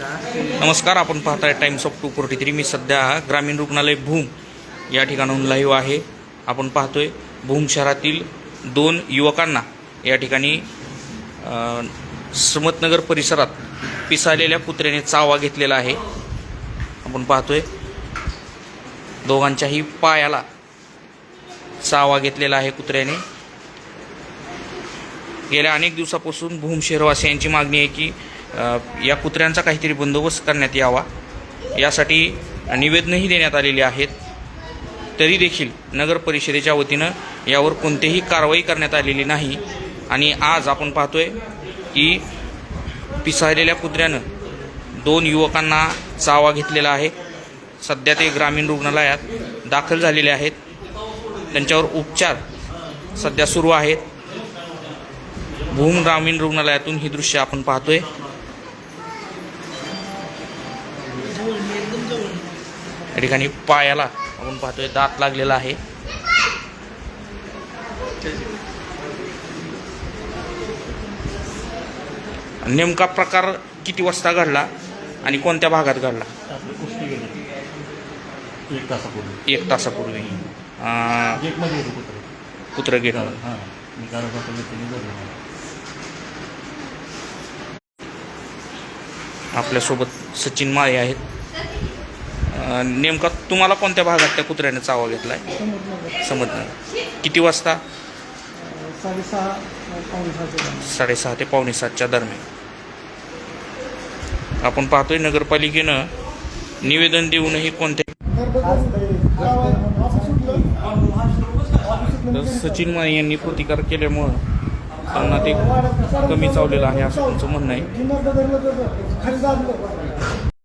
नमस्कार आपण पाहताय Times of two forty three मी सध्या ग्रामीण रुग्णालय भूम या ठिकाणाहून लाईव्ह आहे. आपण पाहतोय भूम शहरातील दोन युवकांना या ठिकाणी श्रमतनगर परिसरात पिसाळलेल्या कुत्र्याने चावा घेतलेला आहे. आपण पाहतोय दोघांच्याही पायाला चावा घेतलेला आहे कुत्र्याने. गेल्या अनेक दिवसापासून भूम शहरवासियांची मागणी आहे की या कुत्र्यांचा काहीतरी बंदोबस्त करण्यात यावा. यासाठी निवेदनही देण्यात आलेली आहेत. तरी देखील नगर परिषदेच्या वतीनं यावर कोणतीही कारवाई करण्यात आलेली नाही. आणि आज आपण पाहतोय की पिसाळलेल्या कुत्र्यानं दोन युवकांना चावा घेतलेला आहे. सध्या ते ग्रामीण रुग्णालयात दाखल झालेले आहेत. त्यांच्यावर उपचार सध्या सुरू आहेत. भूम ग्रामीण रुग्णालयातून ही दृश्य आपण पाहतोय. या ठिकाणी पायाला आपण पाहतोय दात लागलेला आहे. नेमका प्रकार किती वाजता घडला आणि कोणत्या भागात घडला? गेली एक तासापूर्वी. एक तासापूर्वी. कुत्रं. कुत्रं गेलं हां मी काढत होतो मी त्यांनी धरलं मला. आपल्यासोबत सचिन माळे आहेत. नेमका तुम्हाला कोणत्या भागात त्या कुत्र्याने चावा घेतला आहे समजणार किती वाजता? साडेसहा ते पावणे सातच्या दरम्यान. आपण पाहतोय नगरपालिकेनं निवेदन देऊनही कोणत्या तर सचिन माने यांनी प्रतिकार केल्यामुळं त्यांना ते कमी चावलेलं आहे असं तुमचं म्हणणं आहे.